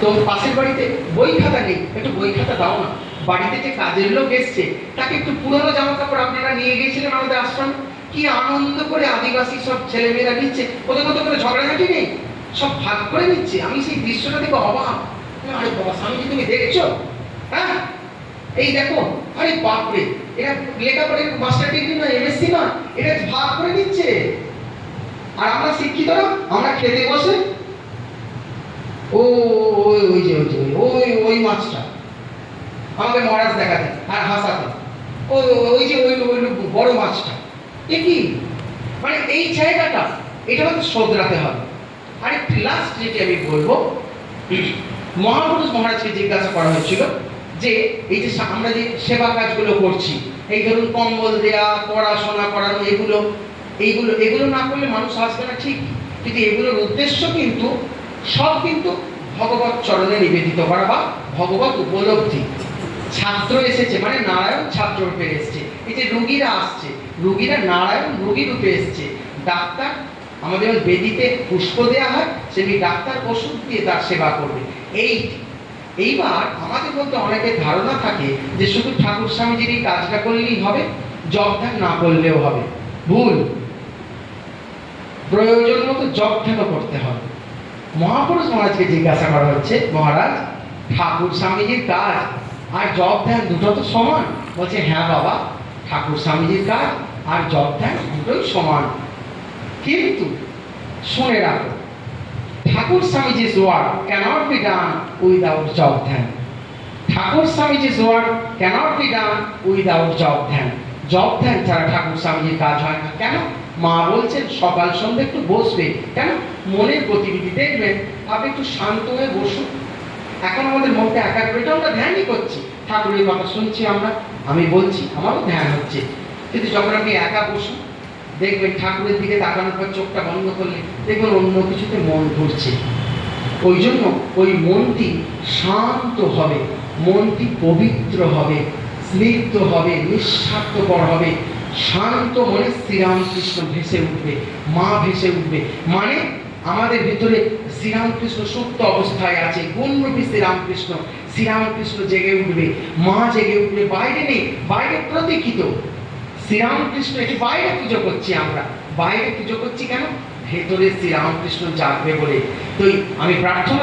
তো পাশের বাড়িতে বই খাতা নেই। একটু বই খাতা দাও না। বাড়িতে যে কাজের লোক এসছে, তাকে একটু পুরনো জামা কাপড় আপনারা নিয়ে গিয়েছিলেন আমাদের আশ্রমে। কি আনন্দ করে আদিবাসী সব ছেলেমেয়েরা নিচ্ছে। ওদের মতো করে ঝগড়াঝাটি নেই? সব ভাগ করে নিচ্ছে। আমি সেই দৃশ্যটা দেখে অবাক। আরে বাবা, স্বামীজি, তুমি দেখছ? হ্যাঁ। এই দেখো, আরে বাপরে, এরা লেখাপড়ে মাস্টার ডিগ্রি না এমএসসি না এটা ভাগ করে দিচ্ছে আর আমরা শিক্ষিতরা আমরা খেতে বসে। ও ওই ওই মাছটা। আমাকে মহারাজ দেখাতে, আর হাসাতে। ও, ওই যে ওই ওই বড় মাছটা। এ কি? মানে এই জায়গাটা, এটা আমাদের শোধরাতে হবে। আর একটি লাস্ট যেটি আমি বলব, মহাপুরুষ মহারাজকে জিজ্ঞাসা করা হয়েছিল যে, এই যে আমরা যে সেবা কাজগুলো করছি, এই ধরুন কম্বল দেয়া, পড়াশোনা করানো, এগুলো, এইগুলো, এগুলো না করলে মানুষ আসবে না ঠিক কিন্তু এগুলোর উদ্দেশ্য কিন্তু, সব কিন্তু ভগবত চরণে নিবেদিত করা বা ভগবত উপলব্ধি। ছাত্র এসেছে মানে নারায়ণ ছাত্র রূপে এসছে। এই যে রুগীরা আসছে, রুগীরা নারায়ণ রুগী রূপে এসছে। ডাক্তার আমাদের বেদিতে পুষ্প দেওয়া হয় সেমনি ডাক্তার ওষুধ দিয়ে তার সেবা করবে। এই, এইবার আমাদের মধ্যে অনেকের ধারণা থাকে যে শুধু ঠাকুর স্বামীজির এই কাজটা করলেই হবে জব ধ্যান না করলেও হবে। ভুল। প্রয়োজন মতো জব ধ্যানও করতে হবে। মহাপুরুষ মহারাজকে জিজ্ঞাসা করা হচ্ছে, মহারাজ, ঠাকুর স্বামীজির কাজ আর জব ধ্যান দুটো তো সমান। বলছে হ্যাঁ বাবা, ঠাকুর স্বামীজির কাজ আর জব ধ্যান দুটোই সমান। কিন্তু শুনে রাখো, Thakur Swamiji's work cannot be done without জব ধ্যান। Thakur Swamiji's work cannot be done without জব ধ্যান। জব ধ্যান ছাড়া ঠাকুর স্বামীজির কাজ হয় না। কেন? মা বলছেন, সকাল সন্ধ্যা একটু বসবে। কেন? মনের গতিবিধি, দেখবেন আপনি একটু শান্ত হয়ে বসুন। এখন আমাদের মনটা একাগ্র এটা আমরা ধ্যানই করছি। ঠাকুরের কথা শুনছি আমরা, আমি বলছি, আমারও ধ্যান হচ্ছে। কিন্তু যখন আপনি একা বসুন, দেখবেন ঠাকুরের দিকে তাকানোর পর চোখটা বন্ধ করলে দেখবেন অন্য কিছুতে মন ঘুরছে। ওই জন্য ওই মনটি শান্ত হবে, মনটি পবিত্র হবে, স্নিগ্ধ হবে, নিঃস্বার্থপর হবে। শান্ত মনে শ্রীরামকৃষ্ণ ভেসে উঠবে, মা ভেসে উঠবে। মানে আমাদের ভিতরে শ্রীরামকৃষ্ণ সুপ্ত অবস্থায় আছে। গুণরূপী শ্রীরামকৃষ্ণ? শ্রীরামকৃষ্ণ জেগে উঠবে। মা জেগে উঠবে। বাইরে নেই। বাইরে প্রতীকিত শ্রীরামকৃষ্ণ এটি বাইরে পুজো করছি আমরা। বাইরে পুজো করছি কেন? ভেতরে শ্রীরামকৃষ্ণ জাগবে বলে। তো আমি প্রার্থনা